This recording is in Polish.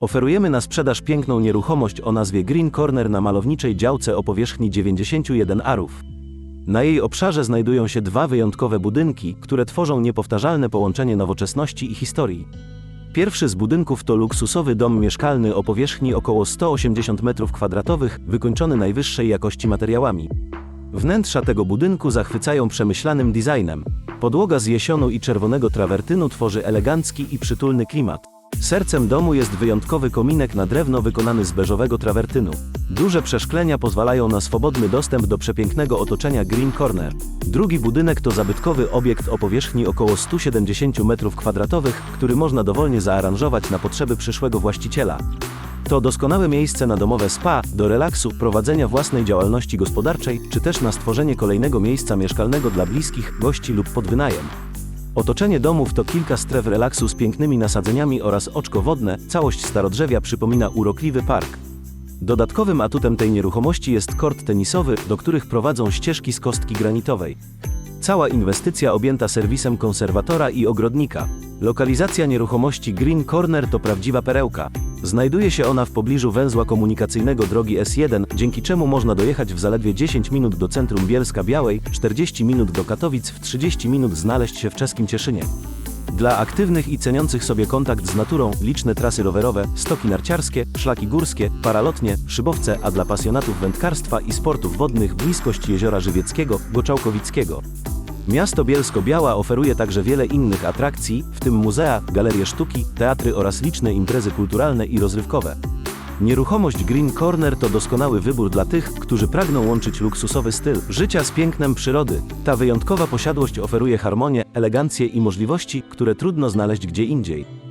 Oferujemy na sprzedaż piękną nieruchomość o nazwie Green Corner na malowniczej działce o powierzchni 91 arów. Na jej obszarze znajdują się dwa wyjątkowe budynki, które tworzą niepowtarzalne połączenie nowoczesności i historii. Pierwszy z budynków to luksusowy dom mieszkalny o powierzchni około 180 m2, wykończony najwyższej jakości materiałami. Wnętrza tego budynku zachwycają przemyślanym designem. Podłoga z jesionu i czerwonego trawertynu tworzy elegancki i przytulny klimat. Sercem domu jest wyjątkowy kominek na drewno wykonany z beżowego trawertynu. Duże przeszklenia pozwalają na swobodny dostęp do przepięknego otoczenia Green Corner. Drugi budynek to zabytkowy obiekt o powierzchni około 170 m2, który można dowolnie zaaranżować na potrzeby przyszłego właściciela. To doskonałe miejsce na domowe spa, do relaksu, prowadzenia własnej działalności gospodarczej, czy też na stworzenie kolejnego miejsca mieszkalnego dla bliskich, gości lub pod wynajem. Otoczenie domów to kilka stref relaksu z pięknymi nasadzeniami oraz oczko wodne, całość starodrzewia przypomina urokliwy park. Dodatkowym atutem tej nieruchomości jest kort tenisowy, do których prowadzą ścieżki z kostki granitowej. Cała inwestycja objęta serwisem konserwatora i ogrodnika. Lokalizacja nieruchomości Green Corner to prawdziwa perełka. Znajduje się ona w pobliżu węzła komunikacyjnego drogi S1, dzięki czemu można dojechać w zaledwie 10 minut do centrum Bielska Białej, 40 minut do Katowic, w 30 minut znaleźć się w czeskim Cieszynie. Dla aktywnych i ceniących sobie kontakt z naturą, liczne trasy rowerowe, stoki narciarskie, szlaki górskie, paralotnie, szybowce, a dla pasjonatów wędkarstwa i sportów wodnych bliskość jeziora Żywieckiego, Goczałkowickiego. Miasto Bielsko-Biała oferuje także wiele innych atrakcji, w tym muzea, galerie sztuki, teatry oraz liczne imprezy kulturalne i rozrywkowe. Nieruchomość Green Corner to doskonały wybór dla tych, którzy pragną łączyć luksusowy styl życia z pięknem przyrody. Ta wyjątkowa posiadłość oferuje harmonię, elegancję i możliwości, które trudno znaleźć gdzie indziej.